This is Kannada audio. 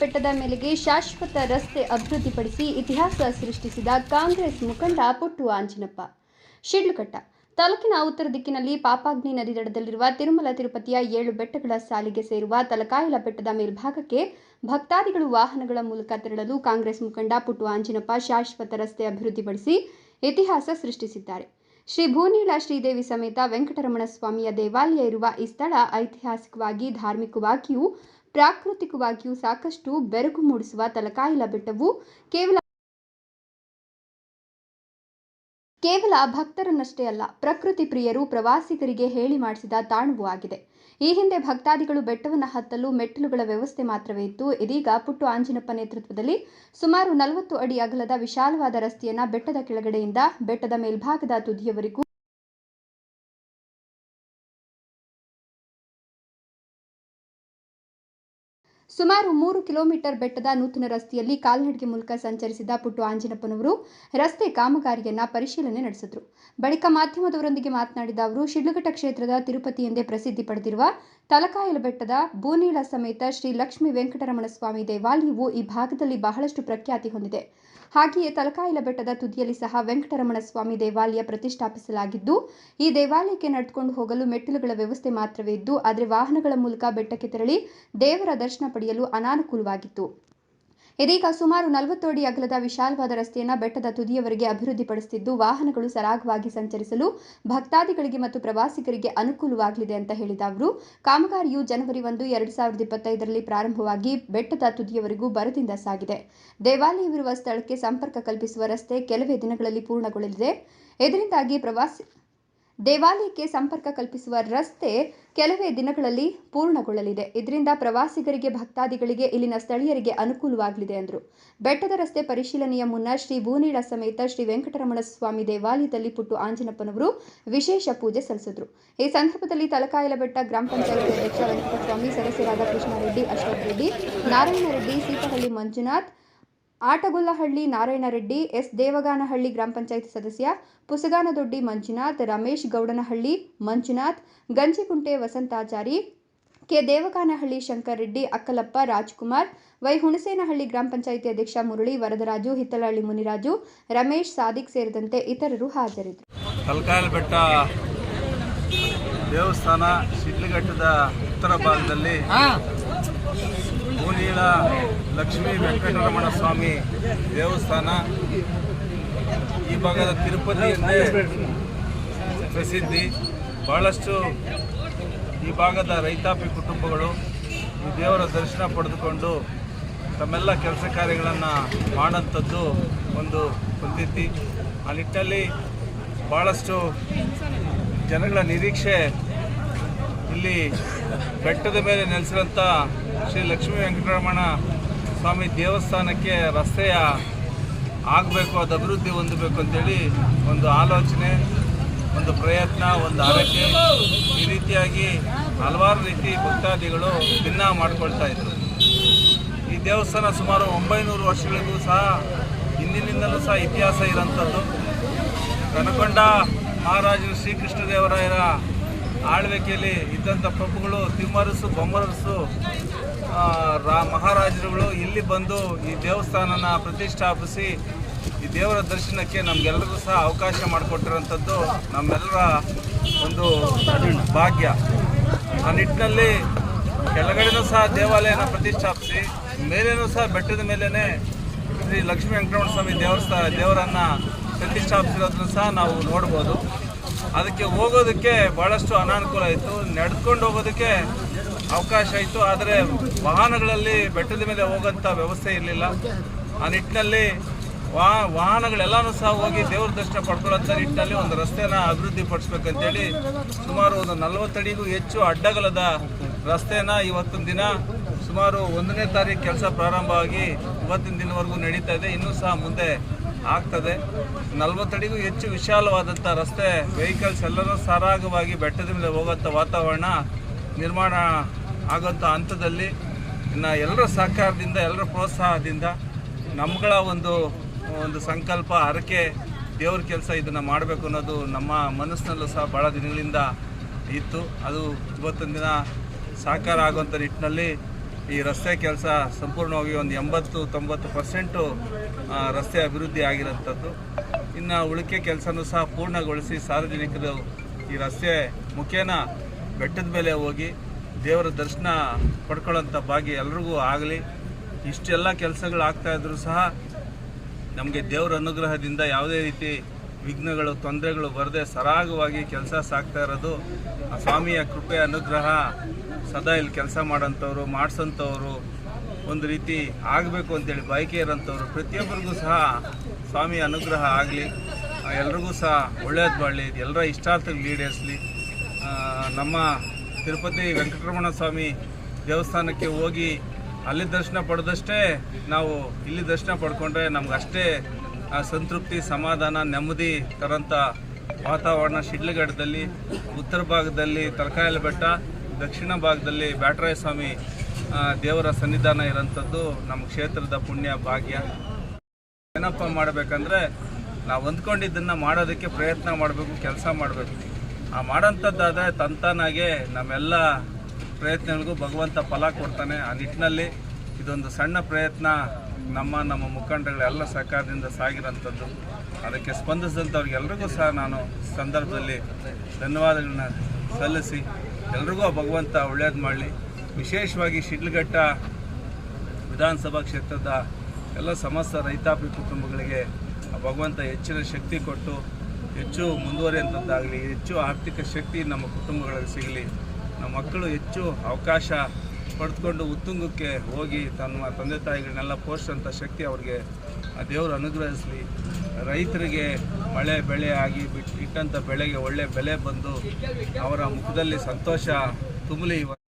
ಬೆಟ್ಟದ ಮೇಲೆಗೆ ಶಾಶ್ವತ ರಸ್ತೆ ಅಭಿವೃದ್ಧಿಪಡಿಸಿ ಇತಿಹಾಸ ಸೃಷ್ಟಿಸಿದ ಕಾಂಗ್ರೆಸ್ ಮುಖಂಡ ಪುಟ್ಟು ಆಂಜನಪ್ಪ. ಶಿಡ್ಲಘಟ್ಟ, ತಾಲೂಕಿನ ಉತ್ತರ ದಿಕ್ಕಿನಲ್ಲಿ ಪಾಪಾಗ್ನಿ ನದಿ ದಡದಲ್ಲಿರುವ ತಿರುಮಲ ತಿರುಪತಿಯ ಏಳು ಬೆಟ್ಟಗಳ ಸಾಲಿಗೆ ಸೇರುವ ತಲಕಾಯಿಲ ಬೆಟ್ಟದ ಮೇಲ್ಭಾಗಕ್ಕೆ ಭಕ್ತಾದಿಗಳು ವಾಹನಗಳ ಮೂಲಕ ತೆರಳಲು ಕಾಂಗ್ರೆಸ್ ಮುಖಂಡ ಪುಟ್ಟು ಆಂಜನಪ್ಪ ಶಾಶ್ವತ ರಸ್ತೆ ಅಭಿವೃದ್ಧಿಪಡಿಸಿ ಇತಿಹಾಸ ಸೃಷ್ಟಿಸಿದ್ದಾರೆ. ಶ್ರೀ ಭೂನೀಳ ಶ್ರೀದೇವಿ ಸಮೇತ ವೆಂಕಟರಮಣ ಸ್ವಾಮಿಯ ದೇವಾಲಯ ಇರುವ ಈ ಸ್ಥಳ ಐತಿಹಾಸಿಕವಾಗಿ, ಧಾರ್ಮಿಕವಾಗಿಯೂ ಪ್ರಾಕೃತಿಕವಾಗಿಯೂ ಸಾಕಷ್ಟು ಬೆರಗು ಮೂಡಿಸುವ ತಲಕಾಯಿಲ ಬೆಟ್ಟವು ಕೇವಲ ಕೇವಲ ಭಕ್ತರನ್ನಷ್ಟೇ ಅಲ್ಲ, ಪ್ರಕೃತಿ ಪ್ರಿಯರು ಪ್ರವಾಸಿಗರಿಗೆ ಹೇಳಿ ಮಾಡಿಸಿದ ತಾಣವೂ ಆಗಿದೆ. ಈ ಹಿಂದೆ ಭಕ್ತಾದಿಗಳು ಬೆಟ್ಟವನ್ನು ಹತ್ತಲು ಮೆಟ್ಟಿಲುಗಳ ವ್ಯವಸ್ಥೆ ಮಾತ್ರವೇ ಇತ್ತು. ಇದೀಗ ಪುಟ್ಟು ಆಂಜಿನಪ್ಪ ನೇತೃತ್ವದಲ್ಲಿ ಸುಮಾರು ನಲವತ್ತು ಅಡಿ ಅಗಲದ ವಿಶಾಲವಾದ ರಸ್ತೆಯನ್ನ ಬೆಟ್ಟದ ಕೆಳಗಡೆಯಿಂದ ಬೆಟ್ಟದ ಮೇಲ್ಭಾಗದ ತುದಿಯವರೆಗೂ ಸುಮಾರು ಮೂರು ಕಿಲೋಮೀಟರ್ ಬೆಟ್ಟದ ನೂತನ ರಸ್ತೆಯಲ್ಲಿ ಕಾಲ್ನಡಿಗೆ ಮೂಲಕ ಸಂಚರಿಸಿದ ಪುಟ್ಟು ಆಂಜನಪ್ಪನವರು ರಸ್ತೆ ಕಾಮಗಾರಿಯನ್ನ ಪರಿಶೀಲನೆ ನಡೆಸಿದರು. ಬಳಿಕ ಮಾಧ್ಯಮದವರೊಂದಿಗೆ ಮಾತನಾಡಿದ ಅವರು, ಶಿಡ್ಲಘಟ್ಟ ಕ್ಷೇತ್ರದ ತಿರುಪತಿ ಎಂದೇ ಪ್ರಸಿದ್ಧಿ ಪಡೆದಿರುವ ತಲಕಾಯಲ ಬೆಟ್ಟದ ಬೂನೀಳ ಸಮೇತ ಶ್ರೀ ಲಕ್ಷ್ಮೀ ವೆಂಕಟರಮಣ ಸ್ವಾಮಿ ದೇವಾಲಯವು ಈ ಭಾಗದಲ್ಲಿ ಬಹಳಷ್ಟು ಪ್ರಖ್ಯಾತಿ ಹೊಂದಿದೆ. ಹಾಗೆಯೇ ತಲಕಾಯಿಲ ಬೆಟ್ಟದ ತುದಿಯಲ್ಲಿ ಸಹ ವೆಂಕಟರಮಣ ಸ್ವಾಮಿ ದೇವಾಲಯ ಪ್ರತಿಷ್ಠಾಪಿಸಲಾಗಿದ್ದು, ಈ ದೇವಾಲಯಕ್ಕೆ ನಡೆದುಕೊಂಡು ಹೋಗಲು ಮೆಟ್ಟಿಲುಗಳ ವ್ಯವಸ್ಥೆ ಮಾತ್ರವೇ ಇದ್ದು, ಆದರೆ ವಾಹನಗಳ ಮೂಲಕ ಬೆಟ್ಟಕ್ಕೆ ತೆರಳಿ ದೇವರ ದರ್ಶನ ಪಡೆಯಲು ಅನಾನುಕೂಲವಾಗಿತ್ತು. ಇದೀಗ ಸುಮಾರು ನಲವತ್ತು ಅಡಿ ಅಗಲದ ವಿಶಾಲವಾದ ರಸ್ತೆಯನ್ನು ಬೆಟ್ಟದ ತುದಿಯವರೆಗೆ ಅಭಿವೃದ್ಧಿಪಡಿಸುತ್ತಿದ್ದು ವಾಹನಗಳು ಸರಾಗವಾಗಿ ಸಂಚರಿಸಲು ಭಕ್ತಾದಿಗಳಿಗೆ ಮತ್ತು ಪ್ರವಾಸಿಗರಿಗೆ ಅನುಕೂಲವಾಗಲಿದೆ ಅಂತ ಹೇಳಿದ ಅವರು. ಕಾಮಗಾರಿಯು ಜನವರಿ ಒಂದು, ಎರಡು ಸಾವಿರದ ಇಪ್ಪತ್ತೈದರಲ್ಲಿ ಪ್ರಾರಂಭವಾಗಿ ಬೆಟ್ಟದ ತುದಿಯವರೆಗೂ ಬರದಿಂದ ಸಾಗಿದೆ. ದೇವಾಲಯವಿರುವ ಸ್ಥಳಕ್ಕೆ ಸಂಪರ್ಕ ಕಲ್ಪಿಸುವ ರಸ್ತೆ ಕೆಲವೇ ದಿನಗಳಲ್ಲಿ ಪೂರ್ಣಗೊಳ್ಳಲಿದೆ. ಇದರಿಂದಾಗಿ ಪ್ರವಾಸಿ ದೇವಾಲಯಕ್ಕೆ ಸಂಪರ್ಕ ಕಲ್ಪಿಸುವ ರಸ್ತೆ ಕೆಲವೇ ದಿನಗಳಲ್ಲಿ ಪೂರ್ಣಗೊಳ್ಳಲಿದೆ. ಇದರಿಂದ ಪ್ರವಾಸಿಗರಿಗೆ, ಭಕ್ತಾದಿಗಳಿಗೆ, ಇಲ್ಲಿನ ಸ್ಥಳೀಯರಿಗೆ ಅನುಕೂಲವಾಗಲಿದೆ ಎಂದರು. ಬೆಟ್ಟದ ರಸ್ತೆ ಪರಿಶೀಲನೆಯ ಮುನ್ನ ಶ್ರೀ ಭೂನೀಳ ಸಮೇತ ಶ್ರೀ ವೆಂಕಟರಮಣ ಸ್ವಾಮಿ ದೇವಾಲಯದಲ್ಲಿ ಪುಟ್ಟು ಆಂಜನಪ್ಪನವರು ವಿಶೇಷ ಪೂಜೆ ಸಲ್ಲಿಸಿದರು. ಈ ಸಂದರ್ಭದಲ್ಲಿ ತಲಕಾಯಲ ಬೆಟ್ಟ ಗ್ರಾಮ ಪಂಚಾಯತ್ ಅಧ್ಯಕ್ಷ ವೆಂಕಟಸ್ವಾಮಿ, ಸದಸ್ಯರಾದ ಕೃಷ್ಣಾರೆಡ್ಡಿ ಅಶೋಕ್ ರೆಡ್ಡಿ ನಾರಾಯಣ ರೆಡ್ಡಿ ಸೀತಹಳ್ಳಿ ಮಂಜುನಾಥ್ ಆಟಗೊಲ್ಲಹಳ್ಳಿ ನಾರಾಯಣರೆಡ್ಡಿ ಎಸ್. ದೇವಗಾನಹಳ್ಳಿ ಗ್ರಾಮ ಪಂಚಾಯತ್ ಸದಸ್ಯ ಪುಸಗಾನದೊಡ್ಡಿ ಮಂಜುನಾಥ್ ರಮೇಶ್ ಗೌಡನಹಳ್ಳಿ ಮಂಜುನಾಥ್ ಗಂಜಿಕುಂಟೆ ವಸಂತಾಚಾರಿ ಕೆ. ದೇವಗಾನಹಳ್ಳಿ ಶಂಕರ್ ರೆಡ್ಡಿ ಅಕ್ಕಲಪ್ಪ ರಾಜ್ಕುಮಾರ್ ವೈ. ಹುಣಸೇನಹಳ್ಳಿ ಗ್ರಾಮ ಪಂಚಾಯಿತಿ ಅಧ್ಯಕ್ಷ ಮುರಳಿ ವರದರಾಜು ಹಿತ್ತಲಹಳ್ಳಿ ಮುನಿರಾಜು ರಮೇಶ್ ಸಾದಿಕ್ ಸೇರಿದಂತೆ ಇತರರು ಹಾಜರಿದ್ದರು. ತಲಕಾಯಲ ಬೆಟ್ಟ ದೇವಸ್ಥಾನ ಶಿಡ್ಲಘಟ್ಟದ ಉತ್ತರ ಭಾಗದಲ್ಲಿ ಭೂನೀಳ ಲಕ್ಷ್ಮೀ ವೆಂಕಟರಮಣ ಸ್ವಾಮಿ ದೇವಸ್ಥಾನ ಈ ಭಾಗದ ತಿರುಪತಿ ಪ್ರಸಿದ್ಧಿ. ಬಹಳಷ್ಟು ಈ ಭಾಗದ ರೈತಾಪಿ ಕುಟುಂಬಗಳು ಈ ದೇವರ ದರ್ಶನ ಪಡೆದುಕೊಂಡು ತಮ್ಮೆಲ್ಲ ಕೆಲಸ ಕಾರ್ಯಗಳನ್ನು ಮಾಡೋಂಥದ್ದು ಒಂದು ಪದ್ಧತಿ. ಆ ನಿಟ್ಟಲ್ಲಿ ಭಾಳಷ್ಟು ಜನಗಳ ನಿರೀಕ್ಷೆ ಇಲ್ಲಿ ಬೆಟ್ಟದ ಮೇಲೆ ನೆಲೆಸಿರೋಂಥ ಶ್ರೀ ಲಕ್ಷ್ಮೀ ವೆಂಕಟರಮಣ ಸ್ವಾಮಿ ದೇವಸ್ಥಾನಕ್ಕೆ ರಸ್ತೆಯ ಆಗಬೇಕು, ಅದು ಅಭಿವೃದ್ಧಿ ಹೊಂದಬೇಕು ಅಂತೇಳಿ ಒಂದು ಆಲೋಚನೆ, ಒಂದು ಪ್ರಯತ್ನ, ಒಂದು ಆರೈಕೆ ಈ ರೀತಿಯಾಗಿ ಹಲವಾರು ರೀತಿ ಭಕ್ತಾದಿಗಳು ಭಿನ್ನ ಮಾಡಿಕೊಳ್ತಾ ಇದ್ದರು ಈ ದೇವಸ್ಥಾನ ಸುಮಾರು ಒಂಬೈನೂರು ವರ್ಷಗಳಿಗೂ ಸಹ ಹಿಂದಿನಿಂದಲೂ ಸಹ ಇತಿಹಾಸ ಇರೋಂಥದ್ದು ಕನಕೊಂಡ ಮಹಾರಾಜರು ಶ್ರೀಕೃಷ್ಣದೇವರಾಯರ ಆಳ್ವಿಕೆಯಲ್ಲಿ ಇದ್ದಂಥ ಪ್ರಭುಗಳು ತಿಮ್ಮರಸು, ಬೊಮ್ಮರಸು ರಾ, ಮಹಾರಾಜರುಗಳು ಇಲ್ಲಿ ಬಂದು ಈ ದೇವಸ್ಥಾನನ ಪ್ರತಿಷ್ಠಾಪಿಸಿ ಈ ದೇವರ ದರ್ಶನಕ್ಕೆ ನಮಗೆಲ್ಲರಿಗೂ ಸಹ ಅವಕಾಶ ಮಾಡಿಕೊಟ್ಟಿರೋಂಥದ್ದು ನಮ್ಮೆಲ್ಲರ ಒಂದು ಭಾಗ್ಯ. ಆ ನಿಟ್ಟಿನಲ್ಲಿ ಕೆಳಗಡೆನೂ ಸಹ ದೇವಾಲಯನ ಪ್ರತಿಷ್ಠಾಪಿಸಿ, ಮೇಲೇನೂ ಸಹ ಬೆಟ್ಟದ ಮೇಲೇ ಶ್ರೀ ಲಕ್ಷ್ಮೀ ವೆಂಕಟರಮಣ ಸ್ವಾಮಿ ದೇವಸ್ಥಾನ ದೇವರನ್ನ ಪ್ರತಿಷ್ಠಾಪಿಸಿರೋದನ್ನು ಸಹ ನಾವು ನೋಡ್ಬೋದು. ಅದಕ್ಕೆ ಹೋಗೋದಕ್ಕೆ ಭಾಳಷ್ಟು ಅನಾನುಕೂಲ ಇತ್ತು. ನಡ್ಕೊಂಡು ಹೋಗೋದಕ್ಕೆ ಅವಕಾಶ ಇತ್ತು, ಆದರೆ ವಾಹನಗಳಲ್ಲಿ ಬೆಟ್ಟದ ಮೇಲೆ ಹೋಗೋಂಥ ವ್ಯವಸ್ಥೆ ಇರಲಿಲ್ಲ. ಆ ನಿಟ್ಟಿನಲ್ಲಿ ವಾ, ವಾಹನಗಳೆಲ್ಲನೂ ಸಹ ಹೋಗಿ ದೇವ್ರ ದರ್ಶನ ಪಡ್ಕೊಳ್ಳೋಂಥ ನಿಟ್ಟಿನಲ್ಲಿ ಒಂದು ರಸ್ತೆನ ಅಭಿವೃದ್ಧಿ ಪಡಿಸ್ಬೇಕಂತೇಳಿ ಸುಮಾರು ಒಂದು ನಲವತ್ತಡಿಗೂ ಹೆಚ್ಚು ಅಡ್ಡಗಲದ ರಸ್ತೆನ ಇವತ್ತಿನ ದಿನ ಸುಮಾರು ಒಂದನೇ ತಾರೀಕು ಕೆಲಸ ಪ್ರಾರಂಭವಾಗಿ ಇವತ್ತಿನ ದಿನವರೆಗೂ ನಡೀತಾ ಇದೆ. ಇನ್ನೂ ಸಹ ಮುಂದೆ ಆಗ್ತದೆ. ನಲವತ್ತಡಿಗೂ ಹೆಚ್ಚು ವಿಶಾಲವಾದಂಥ ರಸ್ತೆ ವೆಹಿಕಲ್ಸ್ ಎಲ್ಲರೂ ಸರಾಗವಾಗಿ ಬೆಟ್ಟದ ಮೇಲೆ ಹೋಗೋಂಥ ವಾತಾವರಣ ನಿರ್ಮಾಣ ಆಗೋಂಥ ಹಂತದಲ್ಲಿ ಇನ್ನು ಎಲ್ಲರ ಸಹಕಾರದಿಂದ, ಎಲ್ಲರ ಪ್ರೋತ್ಸಾಹದಿಂದ ನಮ್ಗಳ ಒಂದು ಒಂದು ಸಂಕಲ್ಪ, ಹರಕೆ, ದೇವ್ರ ಕೆಲಸ ಇದನ್ನು ಮಾಡಬೇಕು ಅನ್ನೋದು ನಮ್ಮ ಮನಸ್ಸಿನಲ್ಲೂ ಸಹ ಭಾಳ ದಿನಗಳಿಂದ ಇತ್ತು. ಅದು ಇವತ್ತೊಂದು ದಿನ ಸಾಕಾರ ಆಗುವಂಥ ನಿಟ್ಟಿನಲ್ಲಿ ಈ ರಸ್ತೆ ಕೆಲಸ ಸಂಪೂರ್ಣವಾಗಿ ಒಂದು ಎಂಬತ್ತು, ತೊಂಬತ್ತು ಪರ್ಸೆಂಟು ರಸ್ತೆ ಅಭಿವೃದ್ಧಿ ಆಗಿರೋಂಥದ್ದು ಇನ್ನು ಉಳಿಕೆ ಕೆಲಸನೂ ಸಹ ಪೂರ್ಣಗೊಳಿಸಿ ಸಾರ್ವಜನಿಕರು ಈ ರಸ್ತೆ ಮುಖೇನ ಬೆಟ್ಟದ ಮೇಲೆ ಹೋಗಿ ದೇವರ ದರ್ಶನ ಪಡ್ಕೊಳ್ಳೋಂಥ ಭಾಗ್ಯ ಎಲ್ರಿಗೂ ಆಗಲಿ. ಇಷ್ಟೆಲ್ಲ ಕೆಲಸಗಳು ಇದ್ರೂ ಸಹ ನಮಗೆ ದೇವರ ಅನುಗ್ರಹದಿಂದ ಯಾವುದೇ ರೀತಿ ವಿಘ್ನಗಳು, ತೊಂದರೆಗಳು ಬರದೆ ಸರಾಗವಾಗಿ ಕೆಲಸ ಸಾಕ್ತಾ ಇರೋದು ಆ ಸ್ವಾಮಿಯ ಕೃಪೆ, ಅನುಗ್ರಹ ಸದಾ ಇಲ್ಲಿ ಕೆಲಸ ಮಾಡೋಂಥವ್ರು, ಮಾಡಿಸೋಂಥವ್ರು, ಒಂದು ರೀತಿ ಆಗಬೇಕು ಅಂತೇಳಿ ಬಯಕೆ ಇರೋಂಥವ್ರು ಪ್ರತಿಯೊಬ್ಬರಿಗೂ ಸಹ ಸ್ವಾಮಿಯ ಅನುಗ್ರಹ ಆಗಲಿ. ಎಲ್ರಿಗೂ ಸಹ ಒಳ್ಳೇದು ಮಾಡಲಿ. ಎಲ್ಲರ ಇಷ್ಟಾರ್ಥಗಳು ಈಡೇರಿಸಲಿ ನಮ್ಮ ತಿರುಪತಿ ವೆಂಕಟರಮಣ ಸ್ವಾಮಿ ದೇವಸ್ಥಾನಕ್ಕೆ ಹೋಗಿ ಅಲ್ಲಿ ದರ್ಶನ ಪಡೆದಷ್ಟೇ ನಾವು ಇಲ್ಲಿ ದರ್ಶನ ಪಡ್ಕೊಂಡ್ರೆ ನಮ್ಗೆ ಅಷ್ಟೇ ಸಂತೃಪ್ತಿ, ಸಮಾಧಾನ, ನೆಮ್ಮದಿ ತರಂಥ ವಾತಾವರಣ. ಶಿಡ್ಲಘಟ್ಟದಲ್ಲಿ, ಉತ್ತರ ಭಾಗದಲ್ಲಿ ತಲಕಾಯಲ ಬೆಟ್ಟ, ದಕ್ಷಿಣ ಭಾಗದಲ್ಲಿ ಬ್ಯಾಟರಾಯ ಸ್ವಾಮಿ ದೇವರ ಸನ್ನಿಧಾನ ಇರೋಂಥದ್ದು ನಮ್ಮ ಕ್ಷೇತ್ರದ ಪುಣ್ಯ ಭಾಗ್ಯ. ಏನಪ್ಪ ಮಾಡಬೇಕಂದ್ರೆ ನಾವು ಹೊಂದ್ಕೊಂಡಿದ್ದನ್ನು ಮಾಡೋದಕ್ಕೆ ಪ್ರಯತ್ನ ಮಾಡಬೇಕು, ಕೆಲಸ ಮಾಡಬೇಕು. ಆ ಮಾಡೋಂಥದ್ದಾದರೆ ತಂತಾನಾಗೆ ನಮ್ಮೆಲ್ಲ ಪ್ರಯತ್ನಗಳಿಗೂ ಭಗವಂತ ಫಲ ಕೊಡ್ತಾನೆ. ಆ ನಿಟ್ಟಿನಲ್ಲಿ ಇದೊಂದು ಸಣ್ಣ ಪ್ರಯತ್ನ ನಮ್ಮ ನಮ್ಮ ಮುಖಂಡಗಳೆಲ್ಲ ಸಹಕಾರದಿಂದ ಸಾಗಿರೋಂಥದ್ದು ಅದಕ್ಕೆ ಸ್ಪಂದಿಸಿದಂಥವ್ರಿಗೆಲ್ರಿಗೂ ಸಹ ನಾನು ಸಂದರ್ಭದಲ್ಲಿ ಧನ್ಯವಾದಗಳನ್ನ ಸಲ್ಲಿಸಿ ಎಲ್ರಿಗೂ ಆ ಭಗವಂತ ಒಳ್ಳೇದು ಮಾಡಲಿ. ವಿಶೇಷವಾಗಿ ಶಿಡ್ಲಘಟ್ಟ ವಿಧಾನಸಭಾ ಕ್ಷೇತ್ರದ ಎಲ್ಲ ಸಮಸ್ತ ರೈತಾಪಿ ಕುಟುಂಬಗಳಿಗೆ ಭಗವಂತ ಹೆಚ್ಚಿನ ಶಕ್ತಿ ಕೊಟ್ಟು ಹೆಚ್ಚು ಮುಂದುವರಿಯುವಂಥದ್ದಾಗಲಿ ಹೆಚ್ಚು ಆರ್ಥಿಕ ಶಕ್ತಿ ನಮ್ಮ ಕುಟುಂಬಗಳಿಗೆ ಸಿಗಲಿ, ನಮ್ಮ ಮಕ್ಕಳು ಹೆಚ್ಚು ಅವಕಾಶ ಪಡೆದುಕೊಂಡು ಉತ್ತುಂಗಕ್ಕೆ ಹೋಗಿ ತಮ್ಮ ತಂದೆ ತಾಯಿಗಳನ್ನೆಲ್ಲ ಪೋಷಿಸುವಂಥ ಶಕ್ತಿ ಅವ್ರಿಗೆ ಆ ದೇವರು ಅನುಗ್ರಹಿಸಲಿ. ರೈತರಿಗೆ ಮಳೆ ಬೆಳೆ ಆಗಿ ಬಿಟ್ಟು ಇಟ್ಟಂಥ ಬೆಳೆಗೆ ಒಳ್ಳೆ ಬೆಲೆ ಬಂದು ಅವರ ಮುಖದಲ್ಲಿ ಸಂತೋಷ ತುಂಬಲಿ